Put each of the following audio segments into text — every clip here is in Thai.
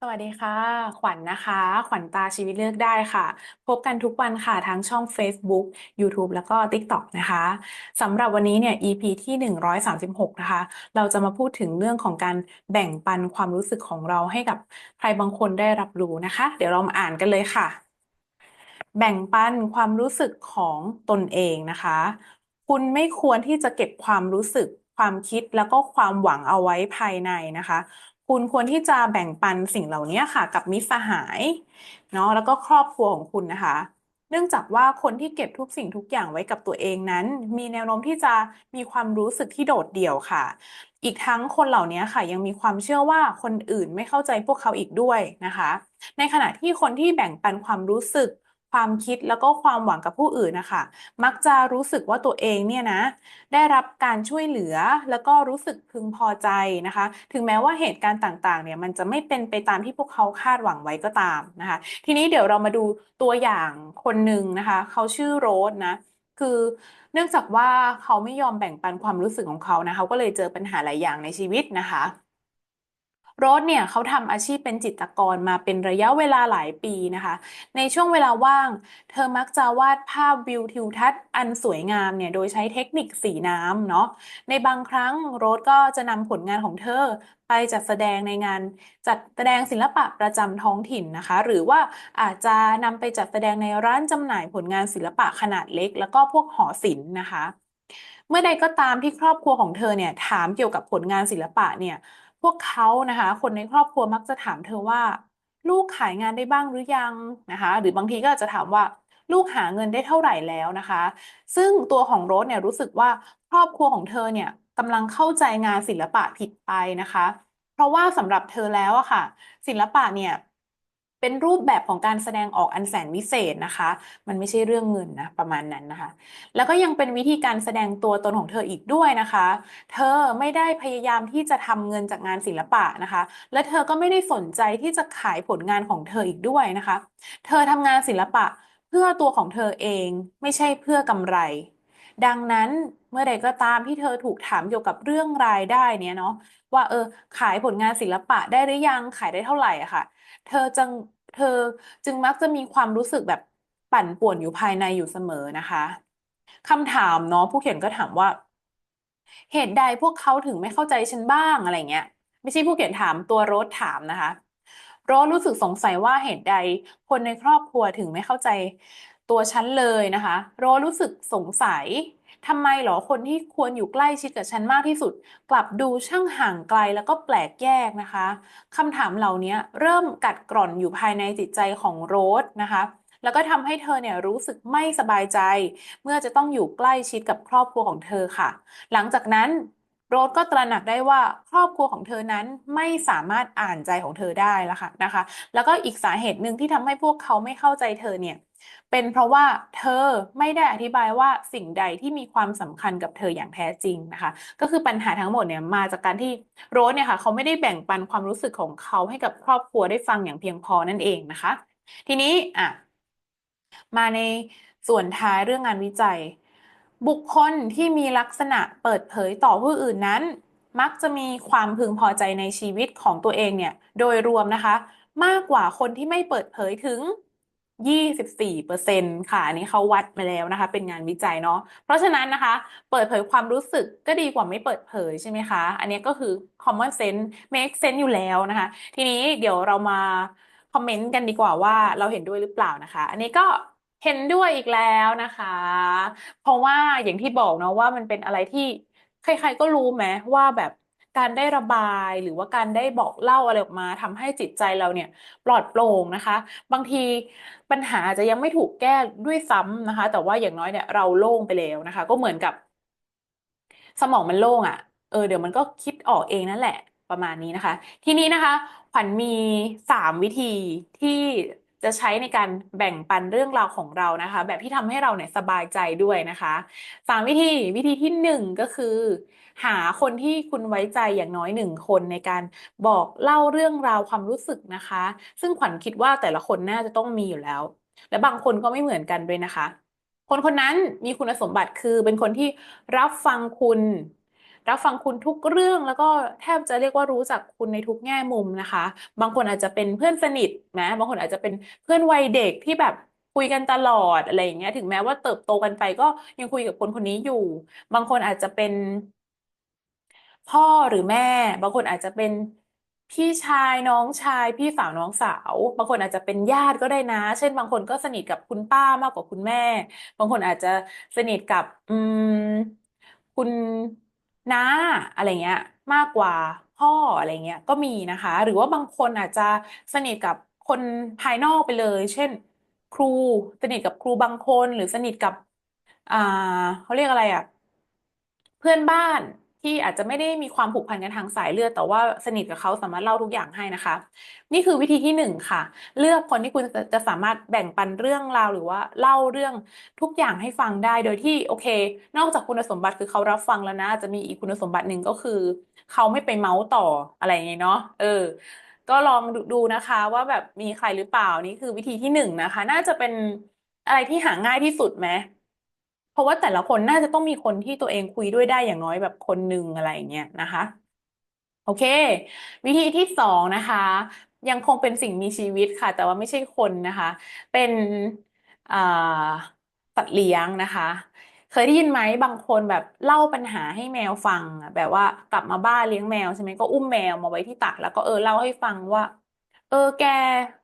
สวัสดีค่ะ ขวัญนะคะ ขวัญตาชีวิตเลือกได้ค่ะ พบกันทุกวันค่ะ ทั้งช่อง Facebook YouTube แล้วก็ TikTok นะคะสำหรับวันนี้เนี่ย EP ที่ 136 นะคะ เราจะมาพูดถึงเรื่องของการแบ่งปันความรู้สึกของเราให้กับใครบางคนได้รับรู้นะคะ เดี๋ยวเรามาอ่านกันเลยค่ะ แบ่งปันความรู้สึกของตนเองนะคะ คุณไม่ควรที่จะเก็บความรู้สึกความคิดแล้วก็ความหวังเอาไว้ภายในนะคะ คุณควรที่จะแบ่งปันสิ่งเหล่านี้ค่ะ กับมิตรสหายเนาะแล้วก็ครอบครัวของคุณนะคะ เนื่องจากว่าคนที่เก็บทุกสิ่งทุกอย่างไว้กับตัวเองนั้น มีแนวโน้มที่จะมีความรู้สึกที่โดดเดี่ยวค่ะ อีกทั้งคนเหล่านี้ค่ะ ยังมีความเชื่อว่าคนอื่นไม่เข้าใจพวกเขาอีกด้วยนะคะ ในขณะที่คนที่แบ่งปันความรู้สึก ความคิดแล้วก็ความหวังกับผู้อื่นนะคะ มักจะรู้สึกว่าตัวเองเนี่ยนะ ได้รับการช่วยเหลือแล้วก็รู้สึกพึงพอใจนะคะ ถึงแม้ว่าเหตุการณ์ต่างๆ เนี่ยมันจะไม่เป็นไปตามที่พวกเขาคาดหวังไว้ก็ตามนะคะ ทีนี้เดี๋ยวเรามาดูตัวอย่างคนหนึ่งนะคะ เขาชื่อโรสนะ คือเนื่องจากว่าเขาไม่ยอมแบ่งปันความรู้สึกของเขานะเขาก็เลยเจอปัญหาหลายอย่างในชีวิตนะคะ โรสเนี่ยเขาทำอาชีพเป็นจิตรกรมาเป็นระยะเวลาหลายปีนะคะ ในช่วงเวลาว่าง เธอมักจะวาดภาพวิวทิวทัศน์อันสวยงามเนี่ยโดยใช้เทคนิคสีน้ำเนาะในบางครั้งโรสก็จะนำผลงานของเธอไปจัดแสดงในงานจัดแสดงศิลปะประจำท้องถิ่นนะคะ หรือว่าอาจจะนำไปจัดแสดงในร้านจำหน่ายผลงานศิลปะขนาดเล็ก แล้วก็พวกหอศิลป์นะคะ เมื่อใดก็ตามที่ครอบครัวของเธอเนี่ยถามเกี่ยวกับผลงานศิลปะเนี่ย พวกเขานะคะ คนในครอบครัวมักจะถามเธอว่า ลูกขายงานได้บ้างหรือยังนะคะ หรือบางทีก็อาจจะถามว่าลูกหาเงินได้เท่าไหร่แล้วนะคะ ซึ่งตัวของโรสเนี่ยรู้สึกว่าครอบครัวของเธอเนี่ยกำลังเข้าใจงานศิลปะผิดไปนะคะ เพราะว่าสำหรับเธอแล้วอะค่ะ ศิลปะเนี่ย เป็นรูปแบบของการแสดงออกอันแสนวิเศษนะคะ มันไม่ใช่เรื่องเงินนะประมาณนั้นนะคะ แล้วก็ยังเป็นวิธีการแสดงตัวตนของเธออีกด้วยนะคะ เธอไม่ได้พยายามที่จะทำเงินจากงานศิลปะนะคะ และเธอก็ไม่ได้สนใจที่จะขายผลงานของเธออีกด้วยนะคะ เธอทำงานศิลปะเพื่อตัวของเธอเองไม่ใช่เพื่อกำไร ดังนั้นเมื่อใดก็ตามที่เธอถูกถามเกี่ยวกับเรื่องรายได้เนี่ยเนาะว่าเออขายผลงานศิลปะได้หรือยังขายได้เท่าไหร่อะค่ะ เธอจึงเธอจึงมักจะมีความรู้สึกแบบปั่นป่วนอยู่ภายในอยู่เสมอนะคะคำถามเนาะผู้เขียนก็ถามว่า เหตุใดพวกเขาถึงไม่เข้าใจฉันบ้างอะไรเงี้ย ไม่ใช่ผู้เขียนถามตัวโรสถามนะคะโรสรู้สึกสงสัยว่าเหตุใดคนในครอบครัวถึงไม่เข้าใจตัวฉันเลยนะคะ โรสรู้สึกสงสัย ทำไมหรอคนที่ควรอยู่ใกล้ชิดกับฉันมากที่สุด กลับดูช่างห่างไกลแล้วก็แปลกแยกนะคะคำถามเหล่านี้เริ่มกัดกร่อนอยู่ภายในจิตใจของโรสนะคะแล้วก็ทำให้เธอเนี่ยรู้สึกไม่สบายใจ เมื่อจะต้องอยู่ใกล้ชิดกับครอบครัวของเธอค่ะ หลังจากนั้น โรสก็ตระหนักได้ว่าครอบครัวของเธอนั้นไม่สามารถอ่านใจของเธอได้แล้วค่ะนะคะ แล้วก็อีกสาเหตุหนึ่งที่ทำให้พวกเขาไม่เข้าใจเธอเนี่ยเป็นเพราะว่าเธอไม่ได้อธิบายว่าสิ่งใดที่มีความสำคัญกับเธออย่างแท้จริงนะคะ ก็คือปัญหาทั้งหมดเนี่ยมาจากการที่โรสเนี่ยค่ะเขาไม่ได้แบ่งปันความรู้สึกของเขาให้กับครอบครัวได้ฟังอย่างเพียงพอนั่นเองนะคะ ทีนี้อะมาในส่วนท้ายเรื่องงานวิจัย บุคคลที่มีลักษณะเปิดเผยต่อผู้อื่นนั้น มักจะมีความพึงพอใจในชีวิตของตัวเองเนี่ย โดยรวมนะคะ มากกว่าคนที่ไม่เปิดเผยถึง 24%ค่ะ อันนี้เขาวัดมาแล้วนะคะ เป็นงานวิจัยเนาะ เพราะฉะนั้นนะคะ เปิดเผยความรู้สึกก็ดีกว่าไม่เปิดเผยใช่ไหมคะ อันนี้ก็คือ common sense make sense อยู่แล้วนะคะ ทีนี้เดี๋ยวเรามาคอมเมนต์กันดีกว่าว่าเราเห็นด้วยหรือเปล่านะคะ อันนี้ก็ เห็นด้วยอีกแล้วนะคะ เพราะว่าอย่างที่บอกเนาะว่ามันเป็นอะไรที่ใคร ๆก็รู้ไหมว่าแบบการได้ระบายหรือว่าการได้บอกเล่าอะไรออกมาทำให้จิตใจเราเนี่ยปลอดโปร่งนะคะ บางทีปัญหาจะยังไม่ถูกแก้ด้วยซ้ำนะคะ แต่ว่าอย่างน้อยเนี่ยเราโล่งไปแล้วนะคะ ก็เหมือนกับ สมองมันโล่งอะ่ะเออเดี๋ยวมันก็คิดออกเองนั่นแหละประมาณนี้นะคะ ทีนี้นะคะขวัญมีสามวิธีที่ จะใช้ในการแบ่งปันเรื่องราวของเรานะคะ แบบที่ทำให้เราเนี่ยสบายใจด้วยนะคะสามวิธีวิธีที่หนึ่งก็คือ หาคนที่คุณไว้ใจอย่างน้อยหนึ่งคนในการบอกเล่าเรื่องราวความรู้สึกนะคะ ซึ่งขวัญคิดว่าแต่ละคนน่าจะต้องมีอยู่แล้ว และบางคนก็ไม่เหมือนกันด้วยนะคะ คนคนนั้นมีคุณสมบัติคือเป็นคนที่รับฟังคุณ รับฟังคุณทุกเรื่องแล้วก็แทบจะเรียกว่ารู้จักคุณในทุกแง่มุมนะคะ บางคนอาจจะเป็นเพื่อนสนิทนะบางคนอาจจะเป็นเพื่อนวัยเด็กที่แบบคุยกันตลอดอะไรอย่างเงี้ย ถึงแม้ว่าเติบโตกันไปก็ยังคุยกับคนคนนี้อยู่ บางคนอาจจะเป็น พ่อหรือแม่ บางคนอาจจะเป็นพี่ชายน้องชายพี่สาวน้องสาว บางคนอาจจะเป็นญาติก็ได้นะ เช่น บางคนก็สนิทกับคุณป้ามากกว่าคุณแม่ บางคนอาจจะสนิทกับ อืมคุณ น้าอะไรเงี้ยมากกว่าพ่ออะไรเงี้ยก็มีนะคะ หรือว่าบางคนอาจจะสนิทกับคนภายนอกไปเลย เช่น ครูสนิทกับครูบางคน หรือสนิทกับอ่าเขาเรียกอะไรอะ เพื่อนบ้าน ที่อาจจะไม่ได้มีความผูกพันกันทางสายเลือด แต่ว่าสนิทกับเขาสามารถเล่าทุกอย่างให้นะคะ นี่คือวิธีที่หนึ่งค่ะ เลือกคนที่คุณจะจะสามารถแบ่งปันเรื่องราวหรือว่าเล่าเรื่องทุกอย่างให้ฟังได้ โดยที่โอเค นอกจากคุณสมบัติคือเขารับฟังแล้วนะ จะมีอีกคุณสมบัติหนึ่งก็คือ เขาไม่ไปเมาส์ต่ออะไรอย่างเงี้ยเนาะเออก็ลองดูนะคะว่าแบบมีใครหรือเปล่านี่คือวิธีที่หนึ่งนะคะ น่าจะเป็นอะไรที่หาง่ายที่สุดไหม ราะว่าแต่ละคนน่าจะต้องมีคนที่ตัวเองคุยด้วยได้อย่างน้อยแบบคนหนึ่งอะไรอย่างเงี้ยนะคะ โอเค วิธีที่สองนะคะ ยังคงเป็นสิ่งมีชีวิตค่ะ แต่ว่าไม่ใช่คนนะคะ เป็นสัตว์เลี้ยงนะคะเคยได้ยินไหมบางคนแบบเล่าปัญหาให้แมวฟังแบบว่ากลับมาบ้านเลี้ยงแมวใช่ไหมก็อุ้มแมวมาไว้ที่ตัก แล้วก็เออเล่าให้ฟังว่า เออแก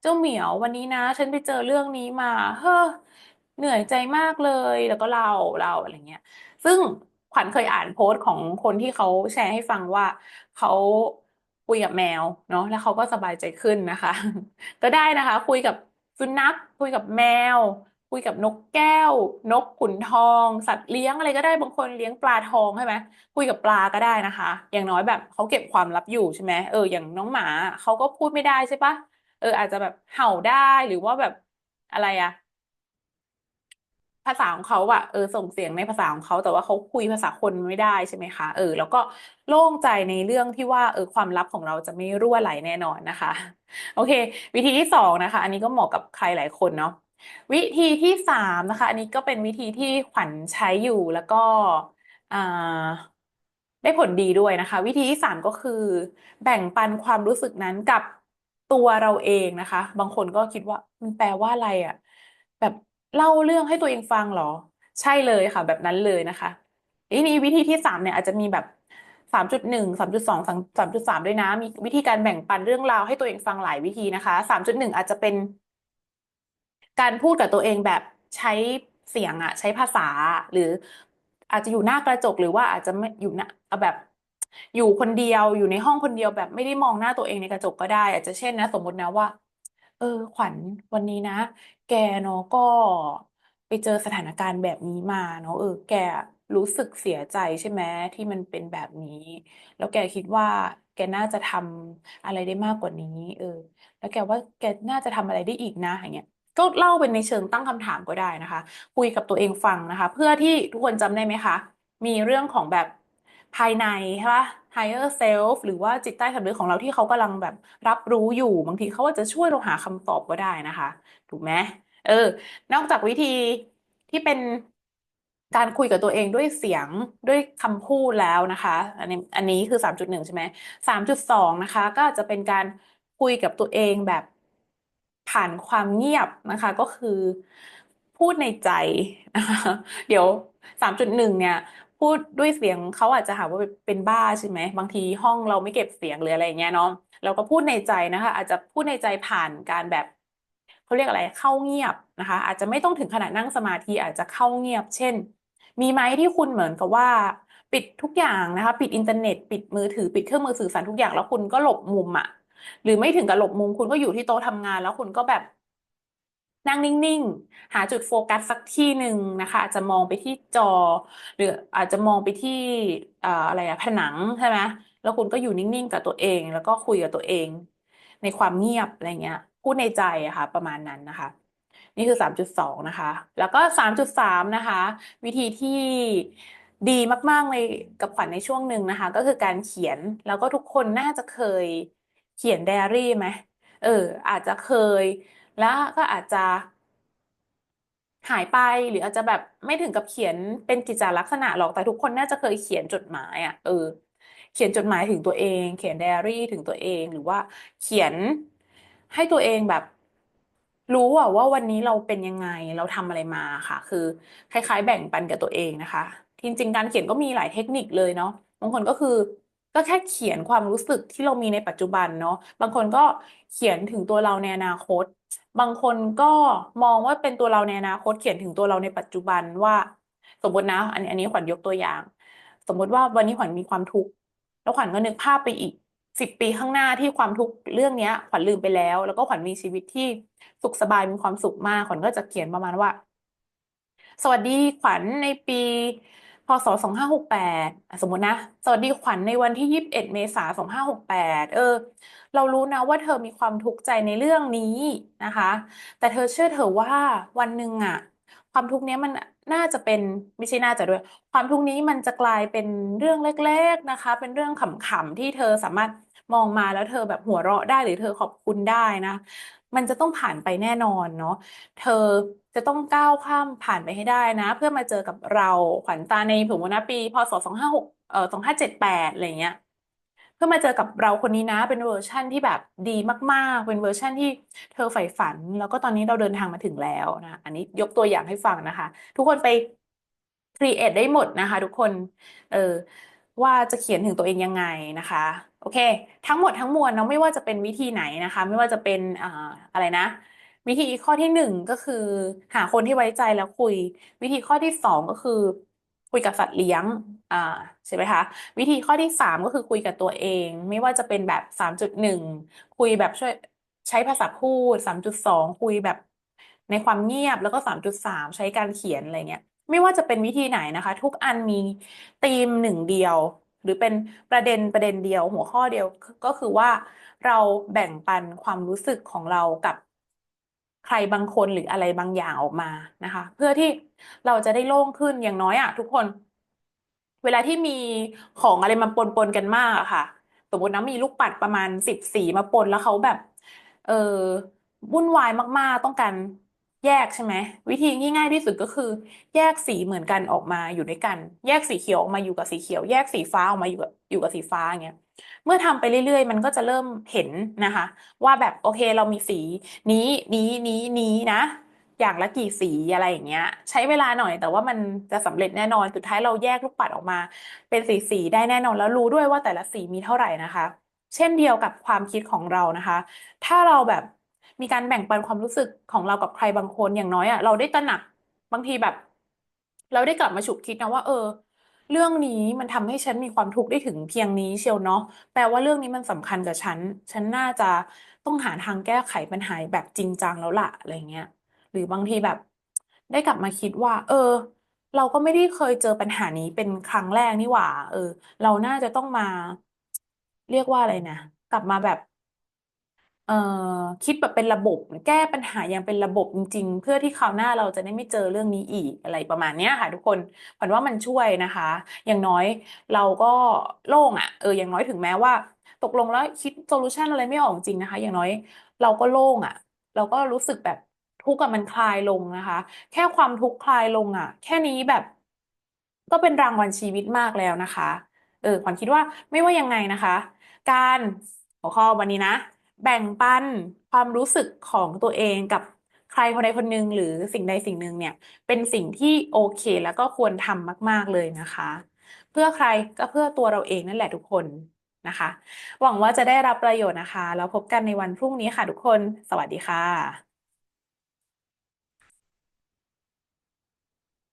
เจ้าเหมียววันนี้นะ ฉันไปเจอเรื่องนี้มา เฮ้อ เหนื่อยใจมากเลย แล้วก็เล่าเล่าอะไรเงี้ย ซึ่งขวัญเคยอ่านโพสต์ของคนที่เขาแชร์ให้ฟังว่าเขาคุยกับแมวเนาะแล้วเขาก็สบายใจขึ้นนะคะ ก็ได้นะคะ คุยกับสุนัขคุยกับแมว คุยกับนกแก้ว นกขุนทอง สัตว์เลี้ยงอะไรก็ได้บางคนเลี้ยงปลาทองใช่ไหมคุยกับปลาก็ได้นะคะ อย่างน้อยแบบเขาเก็บความลับอยู่ใช่ไหมเอออย่างน้องหมาเขาก็พูดไม่ได้ใช่ปะเอออาจจะแบบเห่าได้หรือว่าแบบอะไรอะ ภาษาของเขาอะเออส่งเสียงในภาษาของเขาแต่ว่าเขาคุยภาษาคนไม่ได้ใช่ไหมคะเออ แล้วก็โล่งใจในเรื่องที่ว่าเออความลับของเราจะไม่รั่วไหลแน่นอนนะคะ โอเค วิธีที่สองนะคะ อันนี้ก็เหมาะกับใครหลายคนเนาะวิธีที่สามนะคะ อันนี้ก็เป็นวิธีที่ขวัญใช้อยู่แล้วก็อ่าได้ผลดีด้วยนะคะ วิธีที่สามก็คือ แบ่งปันความรู้สึกนั้นกับตัวเราเองนะคะ บางคนก็คิดว่ามันแปลว่าอะไรอะแบบ เล่าเรื่องให้ตัวเองฟังเหรอ ใช่เลยค่ะ แบบนั้นเลยนะคะทีนี้วิธีที่สามเนี่ยอาจจะมีแบบสามจุดหนึ่งสามจุดสองสามสามจุดสามด้วยนะ มีวิธีการแบ่งปันเรื่องราวให้ตัวเองฟังหลายวิธีนะคะสามจุดหนึ่งอาจจะเป็น การพูดกับตัวเองแบบใช้เสียงอะใช้ภาษาหรืออาจจะอยู่หน้ากระจกหรือว่าอาจจะไม่อยู่หน้าแบบอยู่คนเดียวอยู่ในห้องคนเดียวแบบไม่ได้มองหน้าตัวเองในกระจกก็ได้ อาจจะเช่นนะ สมมตินะว่า เออ ขวัญวันนี้นะ แกเนาะก็ไปเจอสถานการณ์แบบนี้มาเนาะเออ แกรู้สึกเสียใจใช่ไหมที่มันเป็นแบบนี้ แล้วแกคิดว่า แกน่าจะทำอะไรได้มากกว่านี้ เออ แล้วแกว่าแกน่าจะทำอะไรได้อีกนะอย่างเงี้ยก็เล่าเป็นในเชิงตั้งคำถามก็ได้นะคะ คุยกับตัวเองฟังนะคะ เพื่อที่ทุกคนจำได้ไหมคะ มีเรื่องของแบบภายในใช่ปะ higher self หรือว่าจิตใต้สำนึกของเราที่เขากำลังแบบรับรู้อยู่ บางทีเขาอาจจะช่วยเราหาคำตอบก็ได้นะคะ ถูกไหมเออ นอกจากวิธีที่เป็นการคุยกับตัวเองด้วยเสียงด้วยคำพูดแล้วนะคะ อันนี้อันนี้คือสามจุดหนึ่งใช่ไหมสามจุดสองนะคะ ก็จจะเป็นการคุยกับตัวเองแบบผ่านความเงียบนะคะ ก็คือพูดในใจนะคะ เดี๋ยวสามจุดหนึ่งเนี่ย พูดด้วยเสียงเขาอาจจะหาว่าเป็นบ้าใช่ไหมบางทีห้องเราไม่เก็บเสียงหรืออะไรเงี้ยเนาะเราก็พูดในใจนะคะ อาจจะพูดในใจผ่านการแบบเขาเรียกอะไรเข้าเงียบนะคะ อาจจะไม่ต้องถึงขนาดนั่งสมาธิอาจจะเข้าเงียบ เช่น มีไหมที่คุณเหมือนกับว่า ปิดทุกอย่างนะคะ ปิดอินเทอร์เน็ต ปิดมือถือปิดเครื่องมือสื่อสารทุกอย่างแล้วคุณก็หลบมุมอะหรือไม่ถึงกับหลบมุมคุณก็อยู่ที่โต๊ะทำงานแล้วคุณก็แบบ นั่งนิ่งๆ หาจุดโฟกัสสักที่หนึ่งนะคะ อาจจะมองไปที่จอ หรืออาจจะมองไปที่เอ่ออะไรอะผนังใช่ไหมแล้วคุณก็อยู่นิ่งๆ กับตัวเอง แล้วก็คุยกับตัวเอง ในความเงียบอะไรเงี้ย พูดในใจอะค่ะ ประมาณนั้นนะคะ นี่คือสามจุดสองนะคะ แล้วก็สามจุดสามนะคะ วิธีที่ดีมากๆเลยกับขวัญในช่วงหนึ่งนะคะ ก็คือการเขียนแล้วก็ทุกคนน่าจะเคยเขียนไดอารี่ไหมเออ อาจจะเคย แล้วก็อาจจะหายไปหรืออาจจะแบบไม่ถึงกับเขียนเป็นกิจจลักษณะหรอกแต่ทุกคนน่าจะเคยเขียนจดหมายอะเออ เขียนจดหมายถึงตัวเอง เขียนไดอารี่ถึงตัวเองหรือว่าเขียนให้ตัวเองแบบ รู้อะว่าวันนี้เราเป็นยังไงเราทำอะไรมาค่ะ คือ คล้าย ๆ แบ่งปันกับตัวเองนะคะ จริงๆการเขียนก็มีหลายเทคนิคเลยเนาะบางคนก็คือ ก็แค่เขียนความรู้สึกที่เรามีในปัจจุบันเนาะบางคนก็เขียนถึงตัวเราในอนาคต บางคนก็มองว่าเป็นตัวเราในอนาคต เขียนถึงตัวเราในปัจจุบันว่า สมมตินะ อันนี้อันนี้ขวัญยกตัวอย่าง สมมติว่าวันนี้ขวัญมีความทุกข์แล้วขวัญก็นึกภาพไปอีกสิบปีข้างหน้าที่ความทุกข์เรื่องเนี้ย ขวัญลืมไปแล้ว แล้วก็ขวัญมีชีวิตที่สุขสบายมีความสุขมากขวัญก็จะเขียนประมาณว่า สวัสดีขวัญในปี พศสองห้าหกแปดสมมตินะ สวัสดีขวัญในวันที่ยี่สิบเอ็ดเมษาสองห้าหกแปดเออ เรารู้นะว่าเธอมีความทุกข์ใจในเรื่องนี้นะคะ แต่เธอเชื่อเถอะว่าวันหนึ่งอะความทุกข์นี้มันน่าจะเป็นไม่ใช่น่าจะด้วย ความทุกข์นี้มันจะกลายเป็นเรื่องเล็ก ๆนะคะ เป็นเรื่องขำๆที่เธอสามารถ มองมาแล้วเธอแบบหัวเราะได้หรือเธอขอบคุณได้นะ มันจะต้องผ่านไปแน่นอนเนาะเธอจะต้องก้าวข้ามผ่านไปให้ได้นะ เพื่อมาเจอกับเราขวัญตาในผมว่านะปีพศสองห้าหกเอ่อสองห้าเจ็ดแปดอะไรเงี้ยเพื่อมาเจอกับเราคนนี้นะ เป็นเวอร์ชั่นที่แบบดีมาก ๆ เป็นเวอร์ชั่นที่เธอใฝ่ฝัน แล้วก็ตอนนี้เราเดินทางมาถึงแล้วนะ อันนี้ยกตัวอย่างให้ฟังนะคะ ทุกคนไปครีเอทได้หมดนะคะ ทุกคน เออว่าจะเขียนถึงตัวเองยังไงนะคะ โอเค ทั้งหมดทั้งมวลเนาะไม่ว่าจะเป็นวิธีไหนนะคะ ไม่ว่าจะเป็นอ่าอะไรนะ วิธีข้อที่หนึ่งก็คือหาคนที่ไว้ใจแล้วคุย วิธีข้อที่สองก็คือคุยกับสัตว์เลี้ยง อ่า ใช่ไหมคะ วิธีข้อที่สามก็คือคุยกับตัวเอง ไม่ว่าจะเป็นแบบสามจุดหนึ่งคุยแบบช่วยใช้ภาษาพูดสามจุดสองคุยแบบในความเงียบแล้วก็สามจุดสามใช้การเขียนอะไรเงี้ย ไม่ว่าจะเป็นวิธีไหนนะคะ ทุกอันมีธีมหนึ่งเดียว หรือเป็นประเด็นประเด็นเดียวหัวข้อเดียวก็คือว่าเราแบ่งปันความรู้สึกของเรากับใครบางคนหรืออะไรบางอย่างออกมานะคะ เพื่อที่เราจะได้โล่งขึ้นอย่างน้อยอะทุกคน เวลาที่มีของอะไรมาปนปนกันมากอะค่ะ สมมตินะมีลูกปัดประมาณสิบสีมาปนแล้วเขาแบบ เออวุ่นวายมากๆต้องการ แยกใช่ไหมวิธีที่ง่ายที่สุดก็คือ แยกสีเหมือนกันออกมาอยู่ด้วยกัน แยกสีเขียวออกมาอยู่กับสีเขียว แยกสีฟ้าออกมาอยู่กับอยู่กับสีฟ้าอย่างเงี้ยเมื่อทำไปเรื่อยๆ มันก็จะเริ่มเห็นนะคะ ว่าแบบโอเคเรามีสีนี้นี้นี้นี้นะ อย่างละกี่สีอะไรอย่างเงี้ย ใช้เวลาหน่อยแต่ว่ามันจะสำเร็จแน่นอนสุดท้ายเราแยกลูกปัดออกมา เป็นสีสีได้แน่นอนแล้วรู้ด้วยว่าแต่ละสีมีเท่าไหร่นะคะ เช่นเดียวกับความคิดของเรานะคะ ถ้าเราแบบ มีการแบ่งปันความรู้สึกของเรากับใครบางคนอย่างน้อยอะเราได้ตระหนักบางทีแบบ เราได้กลับมาฉุกคิดนะว่า เออ เรื่องนี้มันทำให้ฉันมีความทุกข์ได้ถึงเพียงนี้เชียวเนาะแปลว่าเรื่องนี้มันสำคัญกับฉัน ฉันน่าจะต้องหาทางแก้ไขปัญหาแบบจริงจังแล้วล่ะอะไรเงี้ยหรือบางทีแบบ ได้กลับมาคิดว่า เออ เราก็ไม่ได้เคยเจอปัญหานี้เป็นครั้งแรกนี่หว่า เออ เราน่าจะต้องมา เรียกว่าอะไรนะกลับมาแบบ เอ่อ คิดแบบเป็นระบบ แก้ปัญหาอย่างเป็นระบบจริง ๆ เพื่อที่คราวหน้าเราจะได้ไม่เจอเรื่องนี้อีกอะไรประมาณเนี้ยค่ะทุกคนผันว่ามันช่วยนะคะ อย่างน้อยเราก็โล่งอะเอออย่างน้อยถึงแม้ว่า ตกลงแล้วคิดโซลูชันอะไรไม่ออกจริงนะคะ อย่างน้อยเราก็โล่งอะ เราก็รู้สึกแบบทุกข์กับมันคลายลงนะคะ แค่ความทุกข์คลายลงอะ แค่นี้แบบ ก็เป็นรางวัลชีวิตมากแล้วนะคะ เออขวัญคิดว่าไม่ว่ายังไงนะคะ การหัวข้อวันนี้นะ แบ่งปันความรู้สึกของตัวเองกับใครคนใดคนหนึ่งหรือสิ่งใดสิ่งหนึ่งเนี่ย เป็นสิ่งที่โอเคแล้วก็ควรทำมาก ๆ เลยนะคะ เพื่อใครก็เพื่อตัวเราเองนั่นแหละทุกคนนะคะ หวังว่าจะได้รับประโยชน์นะคะ แล้วพบกันในวันพรุ่งนี้ค่ะทุกคน สวัสดีค่ะ